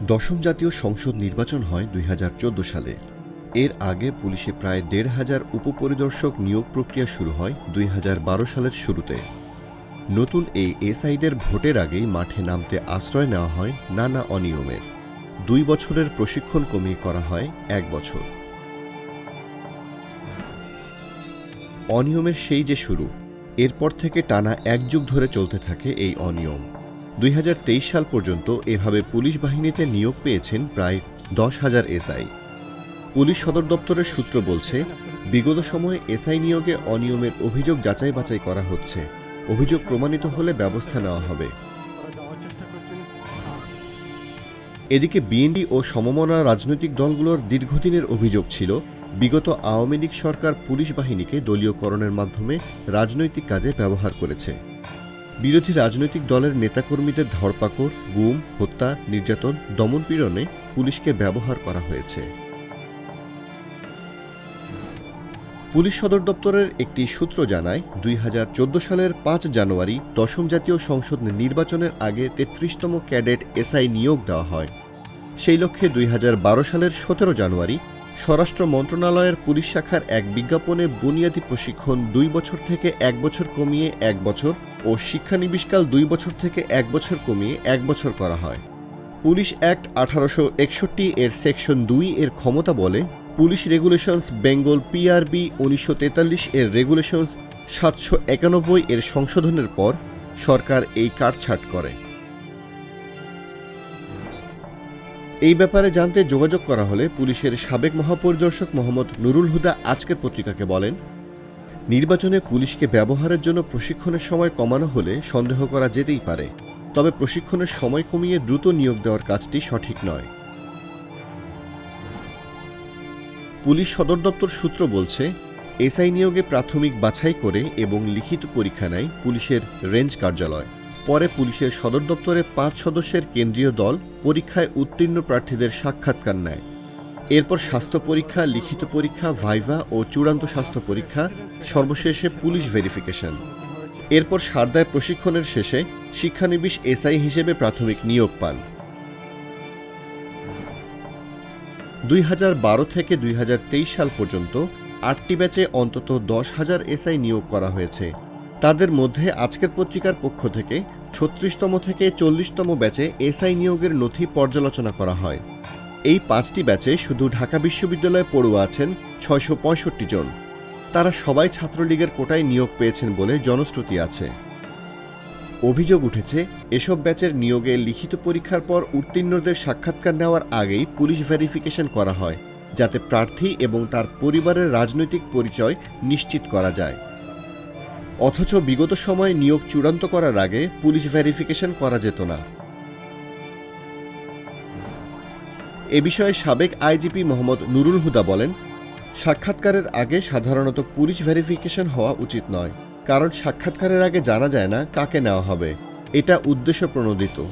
দশম জাতীয় সংসদ নির্বাচন হয় দুই হাজার চোদ্দ সালে। এর আগে পুলিশে প্রায় দেড় হাজার উপপরিদর্শক নিয়োগ প্রক্রিয়া শুরু হয় দুই হাজার বারো সালের শুরুতে। নতুন এই এসআইদের ভোটের আগেই মাঠে নামতে আশ্রয় নেওয়া হয় নানা অনিয়মের দুই বছরের প্রশিক্ষণ কমিয়ে করা হয় এক বছর। অনিয়মের সেই যে শুরু, এরপর থেকে টানা এক যুগ ধরে চলতে থাকে এই অনিয়ম। দুই হাজার তেইশ সাল পর্যন্ত এভাবে পুলিশ বাহিনীতে নিয়োগ পেয়েছেন প্রায় দশ হাজার এসআই। পুলিশ সদর দপ্তরের সূত্র বলছে, বিগত সময়ে এসআই নিয়োগে অনিয়মের অভিযোগ যাচাই বাছাই করা হচ্ছে। অভিযোগ প্রমাণিত হলে ব্যবস্থা নেওয়া হবে। এদিকে বিএনপি ও সমমনা রাজনৈতিক দলগুলোর দীর্ঘদিনের অভিযোগ ছিল, বিগত আওয়ামী লীগ সরকার পুলিশ বাহিনীকে দলীয়করণের মাধ্যমে রাজনৈতিক কাজে ব্যবহার করেছে। বিরোধী রাজনৈতিক দলের নেতাকর্মীদের ধরপাকড়, গুম, হত্যা, নির্যাতন দমনপীড়নে পুলিশকে ব্যবহার করা হয়েছে। পুলিশ সদর দপ্তরের একটি সূত্র জানায়, দুই হাজার চোদ্দ সালের পাঁচ জানুয়ারি দশম জাতীয় সংসদ নির্বাচনের আগে তেত্রিশতম ক্যাডেট এসআই নিয়োগ দেওয়া হয়। সেই লক্ষ্যে দুই হাজার বারো সালের সতেরো জানুয়ারি স্বরাষ্ট্র মন্ত্রণালয়ের পুলিশ শাখার এক বিজ্ঞাপনে বুনিয়াদী প্রশিক্ষণ দুই বছর থেকে এক বছর কমিয়ে এক বছর ও শিক্ষানিবিশকাল দুই বছর থেকে এক বছর কমিয়ে এক বছর করা হয়। পুলিশ অ্যাক্ট আঠারোশো একষট্টি এর সেকশন দুই এর ক্ষমতা বলে, পুলিশ রেগুলেশনস বেঙ্গল পিআরবি উনিশশো তেতাল্লিশ এর রেগুলেশনস সাতশো একানব্বই এর সংশোধনের পর সরকার এই কাটছাট করে। এই ব্যাপারে জানতে যোগাযোগ করা হলে পুলিশের সাবেক মহাপরিদর্শক মোহাম্মদ নুরুল হুদা আজকের পত্রিকাকে বলেন, নির্বাচনে পুলিশকে ব্যবহারের জন্য প্রশিক্ষণের সময় কমানো হলে সন্দেহ করা যেতেই পারে, তবে প্রশিক্ষণের সময় কমিয়ে দ্রুত নিয়োগ দেওয়ার কাজটি সঠিক নয়। পুলিশ সদর দপ্তর সূত্র বলছে, এসআই নিয়োগে প্রাথমিক বাছাই করে এবং লিখিত পরীক্ষা নেয় পুলিশের রেঞ্জ কার্যালয়। পরে পুলিশের সদর দপ্তরে পাঁচ সদস্যের কেন্দ্রীয় দল পরীক্ষায় উত্তীর্ণ প্রার্থীদের সাক্ষাৎকার নেয়। এরপর স্বাস্থ্য পরীক্ষা, লিখিত পরীক্ষা, ভাইভা ও চূড়ান্ত স্বাস্থ্য পরীক্ষা, সর্বশেষে পুলিশ ভেরিফিকেশন। এরপর সারদায় প্রশিক্ষণের শেষে শিক্ষানবিশ এসআই হিসেবে প্রাথমিক নিয়োগ পান। দুই হাজার বারো থেকে দুই হাজার তেইশ সাল পর্যন্ত আটটি ব্যাচে অন্তত দশ হাজার এসআই নিয়োগ করা হয়েছে। তাদের মধ্যে আজকের পত্রিকার পক্ষ থেকে ছত্রিশতম থেকে চল্লিশতম ব্যাচে এসআই নিয়োগের নথি পর্যালোচনা করা হয়। এই পাঁচটি ব্যাচে শুধু ঢাকা বিশ্ববিদ্যালয়ে পড়ুয়া আছেন ছয়শো পঁয়ষট্টি জন। তারা সবাই ছাত্রলীগের কোটায় নিয়োগ পেয়েছেন বলে জনশ্রুতি আছে। অভিযোগ উঠেছে, এসব ব্যাচের নিয়োগে লিখিত পরীক্ষার পর উত্তীর্ণদের সাক্ষাৎকার নেওয়ার আগেই পুলিশ ভেরিফিকেশন করা হয়, যাতে প্রার্থী এবং তার পরিবারের রাজনৈতিক পরিচয় নিশ্চিত করা যায়। অথচ বিগত সময়ে নিয়োগ চূড়ান্ত করার আগে পুলিশ ভেরিফিকেশন করা যেত না। এ বিষয়ে সাবেক আইজিপি মোহাম্মদ নুরুল হুদা বলেন, সাক্ষাৎকারের আগে সাধারণত পুলিশ ভেরিফিকেশন হওয়া উচিত নয়, কারণ সাক্ষাৎকারের আগে জানা যায় না কাকে নেওয়া হবে। এটা উদ্দেশ্য প্রণোদিত